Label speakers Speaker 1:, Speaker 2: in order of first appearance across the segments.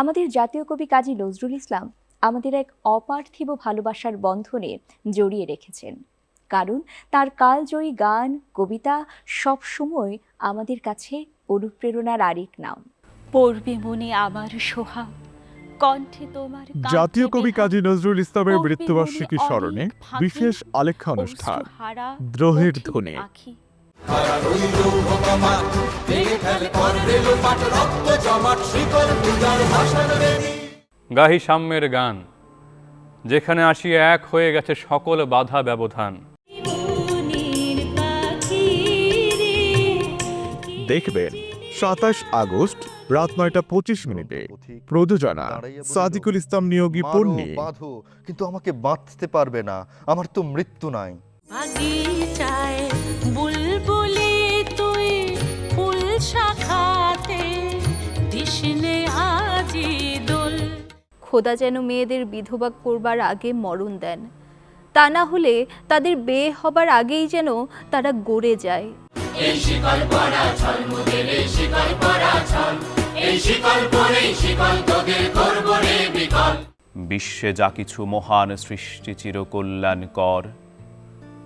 Speaker 1: আমাদের জাতীয় কবি কাজী নজরুল ইসলাম আমাদের এক অপার্থিব ভালোবাসার বন্ধনে জড়িয়ে রেখেছেন। কারণ তার কালজয়ী গান কবিতা সবসময় আমাদের কাছে অনুপ্রেরণার আরেক নাম।
Speaker 2: পড়বে মনে আমার সোহা কণ্ঠে
Speaker 3: জাতীয় কবি কাজী নজরুল ইসলামের মৃত্যুবার্ষিকী স্মরণে বিশেষ আলেখ্যা অনুষ্ঠান দ্রোহের ধ্বনি।
Speaker 4: গাহি সাম্যের গান যেখানে আসিয়া এক হয়ে গেছে সকল বাধা ব্যবধান।
Speaker 3: দেখবেন সাতাশ আগস্ট রাত নয়টা পঁচিশ মিনিটে প্রযোজনা সাদিকুল ইসলাম নিয়োগী পণ্যে।
Speaker 5: বাঁধো কিন্তু আমাকে বাঁধতে পারবে না আমার তো মৃত্যু নাই।
Speaker 6: খোদা যেন মেয়েদের বিধবা করবার আগে মরণ দেন। তা না হলে তাদের বিয়ে হবার আগেই যেন তারা গড়ে যায়।
Speaker 7: বিশ্বে যা কিছু মহান সৃষ্টি চিরকল্যাণকর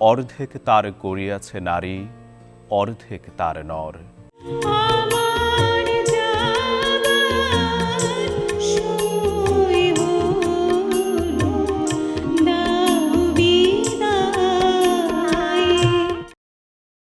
Speaker 7: অর্ধেক তার করিয়াছে নারী অর্ধেক তার নর।